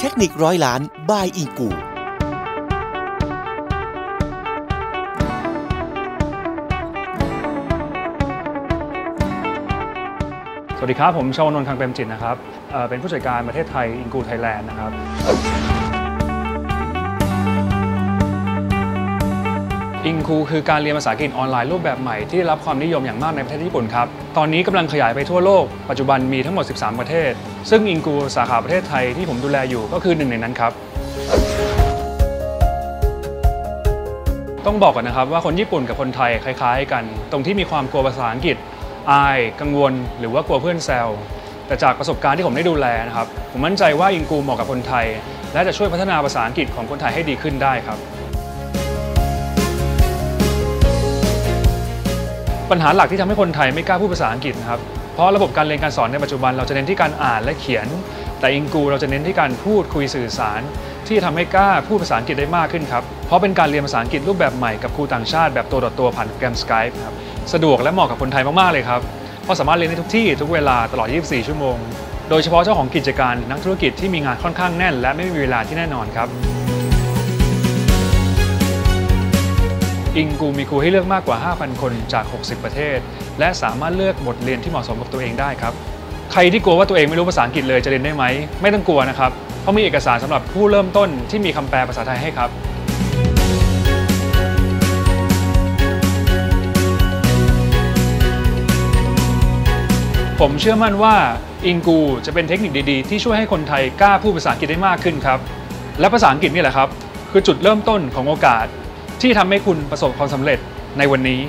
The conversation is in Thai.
เทคนิคร้อยล้านบายอีกู สวัสดีครับ ผมชาวนนท์คังเปรมจิตนะครับเอ่อเป็นผู้จัดการประเทศไทยอิงกูไทยแลนด์นะครับ อิงคูคือการเรียนภาษาอังกฤษออนไลน์รูปแบบใหม่ที่ได้รับความนิยมอย่างมากในประเทศญี่ปุ่นครับ ตอนนี้กำลังขยายไปทั่วโลก ปัจจุบันมีทั้งหมด 13 ประเทศ ซึ่งอิงคูสาขาประเทศไทยที่ผมดูแลอยู่ก็คือหนึ่งในนั้นครับ ต้องบอกก่อนนะครับว่าคนญี่ปุ่นกับคนไทยคล้าย ๆ กัน ตรงที่มีความกลัวภาษาอังกฤษ อาย กังวล หรือว่ากลัวเพื่อนแซวแต่จากประสบการณ์ที่ผมได้ดูแลนะครับผมมั่นใจว่าอิงกูเหมาะกับคนไทย และจะช่วยพัฒนาภาษาอังกฤษของคนไทยให้ดีขึ้นได้ครับ ปัญหาหลักที่ทำให้คนไทยไม่กล้าพูดภาษาอังกฤษนะครับ เพราะระบบการเรียนการสอนในปัจจุบันเราจะเน้นที่การอ่านและเขียน แต่อิงกูเราจะเน้นที่การพูดคุยสื่อสาร ที่จะทำให้กล้าพูดภาษาอังกฤษได้มากขึ้นครับ เพราะเป็นการเรียนภาษาอังกฤษรูปแบบใหม่กับครูต่างชาติแบบตัวต่อตัวผ่านโปรแกรม Skype ครับ สะดวกและเหมาะกับคนไทยมากๆเลยครับ เพราะสามารถเรียนได้ทุกที่ทุกเวลาตลอด 24 ชั่วโมง โดยเฉพาะเจ้าของกิจการนักธุรกิจที่มีงานค่อนข้างแน่น และไม่มีเวลาที่แน่นอนครับ อิงกูมีครูให้เลือกมากกว่า 5,000 คนจาก 60 ประเทศ และสามารถเลือกบทเรียนที่เหมาะสมกับตัวเองได้ครับ ใครที่กลัวว่าตัวเองไม่รู้ภาษาอังกฤษเลยจะเรียนได้ไหม ไม่ต้องกลัวนะครับ เพราะมีเอกสารสำหรับผู้เริ่มต้นที่มีคำแปลภาษาไทยให้ครับผมเชื่อมั่นว่าอิงกูจะเป็นเทคนิคดีๆ ที่ช่วยให้คนไทยกล้าพูดภาษาอังกฤษได้มากขึ้นครับ และภาษาอังกฤษนี่แหละครับ คือจุดเริ่มต้นของโอกาส ที่ทำให้คุณประสบความสำเร็จในวันนี้